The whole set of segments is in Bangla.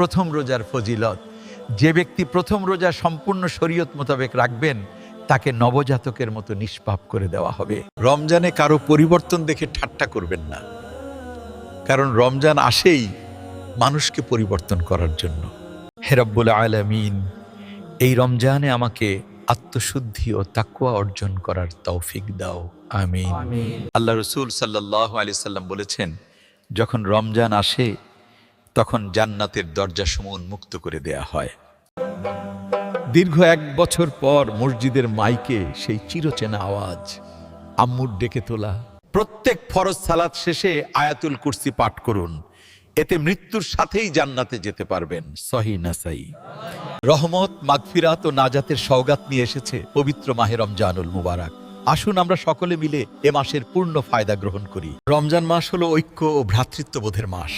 প্রথম রোজার ফজিলত। যে ব্যক্তি প্রথম রোজা সম্পূর্ণ শরীয়ত মোতাবেক রাখবেন তাকে নবজাতকের মতো নিষ্পাপ করে দেওয়া হবে। রমজানে কারও পরিবর্তন দেখে ঠাট্টা করবেন না। কারণ রমজান আসেই মানুষকে পরিবর্তন করার জন্য। হেরব্বুল আলামিন এই রমজানে আমাকে আত্মশুদ্ধি ও তাকুয়া অর্জন করার তৌফিক দাও। আমিন। আল্লাহ রসুল সাল্লাহ আলি সাল্লাম বলেছেন যখন রমজান আসে তখন জান্নাতের দরজাসমূহ উন্মুক্ত করে দেয়া হয়। দীর্ঘ এক বছর পর মসজিদের মাইকে সেই চিরচেনা আওয়াজ আম্মুর ডেকে তোলা। প্রত্যেক ফরজ সালাত শেষে আয়াতুল কুরসি পাঠ করুন। এতে মৃত্যুর সাথেই জান্নাতে যেতে পারবেন। সহি নাসাই। রহমত মাগফিরাত ও নাজাতের সওগাত নিয়ে এসেছে পবিত্র মাহে রমজানুল মুবারক। আসুন আমরা সকলে মিলে এ মাসের পূর্ণ ফায়দা গ্রহণ করি। রমজান মাস হলো ঐক্য ও ভ্রাতৃত্ববোধের মাস।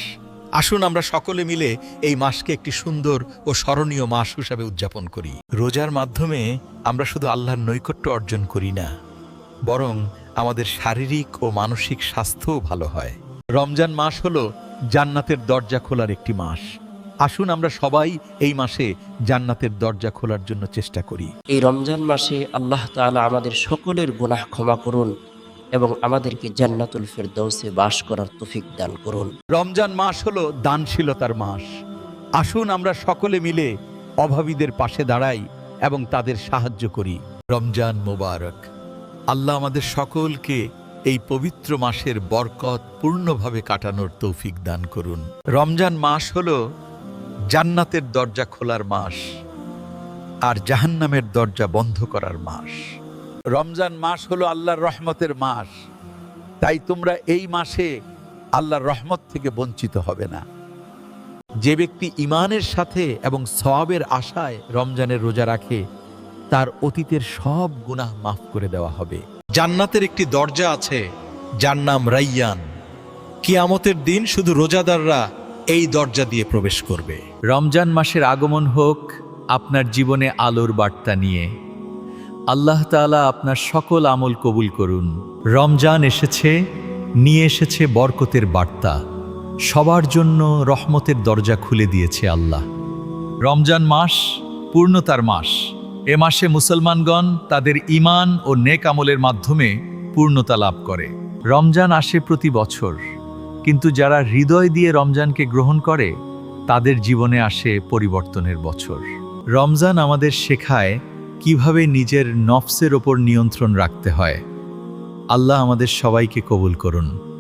আসুন আমরা সকলে মিলে এই মাসকে একটি সুন্দর ও স্মরণীয় মাস হিসাবে উদযাপন করি। রোজার মাধ্যমে আমরা শুধু আল্লাহর নৈকট্য অর্জন করি না, বরং আমাদের শারীরিক ও মানসিক স্বাস্থ্যও ভালো হয়। রমজান মাস হল জান্নাতের দরজা খোলার একটি মাস। আসুন আমরা সবাই এই মাসে জান্নাতের দরজা খোলার জন্য চেষ্টা করি। এই রমজান মাসে আল্লাহ তাআলা আমাদের সকলের গুনাহ ক্ষমা করুন। এবং আমাদেরকে জান্নাতুল ফেরদৌসে বাস করার তৌফিক দান করুন। রমজান মাস হলো দানশীলতার মাস। আসুন আমরা সকলে মিলে অভাবীদের পাশে দাঁড়াই এবং তাদের সাহায্য করি। রমজান মোবারক। আল্লাহ আমাদের সকলকে এই পবিত্র মাসের বরকত পূর্ণভাবে কাটানোর তৌফিক দান করুন। রমজান মাস হল জান্নাতের দরজা খোলার মাস আর জাহান্নামের দরজা বন্ধ করার মাস। রমজান মাস হলো আল্লাহর রহমতের মাস। তাই তোমরা এই মাসে আল্লাহর রহমত থেকে বঞ্চিত হবে না। যে ব্যক্তি ইমানের সাথে এবং সওয়াবের আশায় রমজানের রোজা রাখে, তার অতীতের সব গুনাহ মাফ করে দেওয়া হবে। জান্নাতের একটি দরজা আছে, যার নাম রাইয়ান। কিয়ামতের দিন শুধু রোজাদাররা এই দরজা দিয়ে প্রবেশ করবে। রমজান মাসের আগমন হোক, আপনার জীবনে আলোর বার্তা নিয়ে। আল্লাহ তাআলা আপনার সকল আমল কবুল করুন। রমজান এসেছে, নিয়ে এসেছে বরকতের বার্তা। সবার জন্য রহমতের দরজা খুলে দিয়েছে আল্লাহ। রমজান মাস পূর্ণতার মাস। এ মাসে মুসলমানগণ তাদের ঈমান ও নেক আমলের মাধ্যমে পূর্ণতা লাভ করে। রমজান আসে প্রতি বছর। কিন্তু যারা হৃদয় দিয়ে রমজানকে গ্রহণ করে, তাদের জীবনে আসে পরিবর্তনের বছর। রমজান আমাদের শেখায় কীভাবে নিজের নফসের ওপর নিয়ন্ত্রণ রাখতে হয়? আল্লাহ আমাদের সবাইকে কবুল করুন।